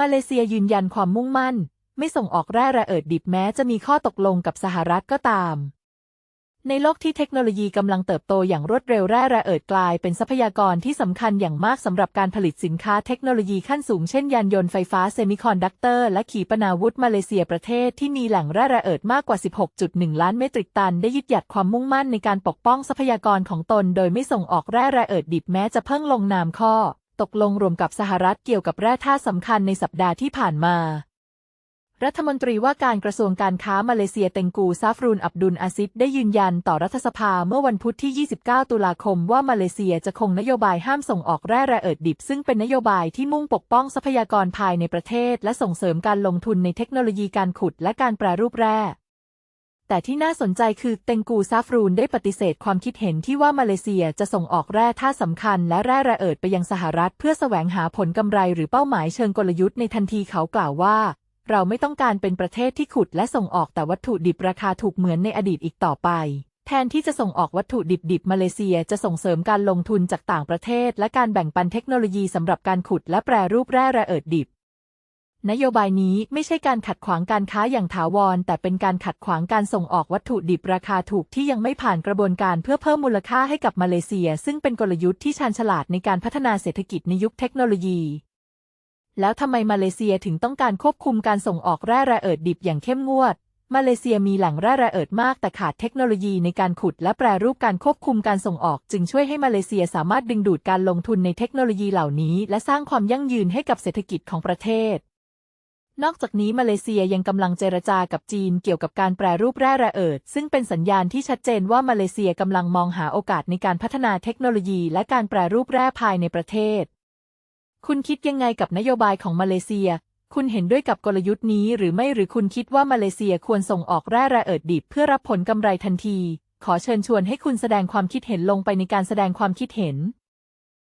มาเลเซียยืนยันความมุ่งมั่น ไม่ส่งออกแร่ระเอิดดิบแม้จะมีข้อตกลงกับสหรัฐก็ตาม ในโลกที่เทคโนโลยีกำลังเติบโตอย่างรวดเร็วแร่ระเอิดกลายเป็นทรัพยากรที่สำคัญอย่างมากสำหรับการผลิตสินค้าเทคโนโลยีขั้นสูงเช่นยานยนต์ไฟฟ้าเซมิคอนดักเตอร์และขีปนาวุธมาเลเซียประเทศที่มีแหล่งแร่ระเอิดมากกว่า 16.1 ล้านเมตริกตัน ได้ยึดหยัดความมุ่งมั่นในการปกป้องทรัพยากรของตน โดยไม่ส่งออกแร่ระเอิดดิบแม้จะเพิ่งลงนามข้อ ตกลงรวมกับสหรัฐเกี่ยวกับแร่ธาตุสำคัญในสัปดาห์ที่ผ่านมา รัฐมนตรีว่าการกระทรวงการค้ามาเลเซียเต็งกูซาฟรูนอับดุลอาซิดได้ยืนยันต่อรัฐสภาเมื่อวันพุธที่ 29 ตุลาคมว่ามาเลเซียจะคงนโยบายห้ามส่งออกแร่ระเอิดดิบ ซึ่งเป็นนโยบายที่มุ่งปกป้องทรัพยากรภายในประเทศ และส่งเสริมการลงทุนในเทคโนโลยีการขุดและการแปรรูปแร่ แต่ที่น่าสนใจคือเต็งกูซาฟรูนได้ปฏิเสธความคิดเห็นที่ว่ามาเลเซียจะส่งออกแร่ธาตุสำคัญและแร่ระเอิดไปยังสหรัฐ เพื่อแสวงหาผลกำไรหรือเป้าหมายเชิงกลยุทธ์ในทันทีเขากล่าวว่า เราไม่ต้องการเป็นประเทศที่ขุดและส่งออกแต่วัตถุดิบราคาถูกเหมือนในอดีตอีกต่อไปแทนที่จะส่งออกวัตถุดิบๆมาเลเซียจะส่งเสริมการลงทุนจากต่างประเทศ และการแบ่งปันเทคโนโลยีสำหรับการขุดและแปรรูปแร่ระเอิดดิบ นโยบายนี้ไม่ใช่การขัดขวางการค้าอย่างถาวร แต่เป็นการขัดขวางการส่งออกวัตถุดิบราคาถูกที่ยังไม่ผ่านกระบวนการเพื่อเพิ่มมูลค่าให้กับมาเลเซีย ซึ่งเป็นกลยุทธ์ที่ชาญฉลาดในการพัฒนาเศรษฐกิจในยุคเทคโนโลยี แล้วทำไมมาเลเซียถึงต้องการควบคุมการส่งออกแร่ระเอิดดิบอย่างเข้มงวดมาเลเซียมีแหล่งแร่ระเอิดมากแต่ขาดเทคโนโลยีในการขุดและแปรรูปการควบคุมการส่งออก จึงช่วยให้มาเลเซียสามารถดึงดูดการลงทุนในเทคโนโลยีเหล่านี้ และสร้างความยั่งยืนให้กับเศรษฐกิจของประเทศ นอกจากนี้มาเลเซียยังกำลังเจรจากับจีนเกี่ยวกับการแปรรูปแร่ระเอิด ซึ่งเป็นสัญญาณที่ชัดเจนว่ามาเลเซียกำลังมองหาโอกาสในการพัฒนาเทคโนโลยีและการแปรรูปแร่ภายในประเทศ คุณคิดยังไงกับนโยบายของมาเลเซีย คุณเห็นด้วยกับกลยุทธ์นี้หรือไม่หรือคุณคิดว่ามาเลเซียควรส่งออกแร่ระเอิดดิบเพื่อรับผลกำไรทันที ขอเชิญชวนให้คุณแสดงความคิดเห็นลงไปในการแสดงความคิดเห็น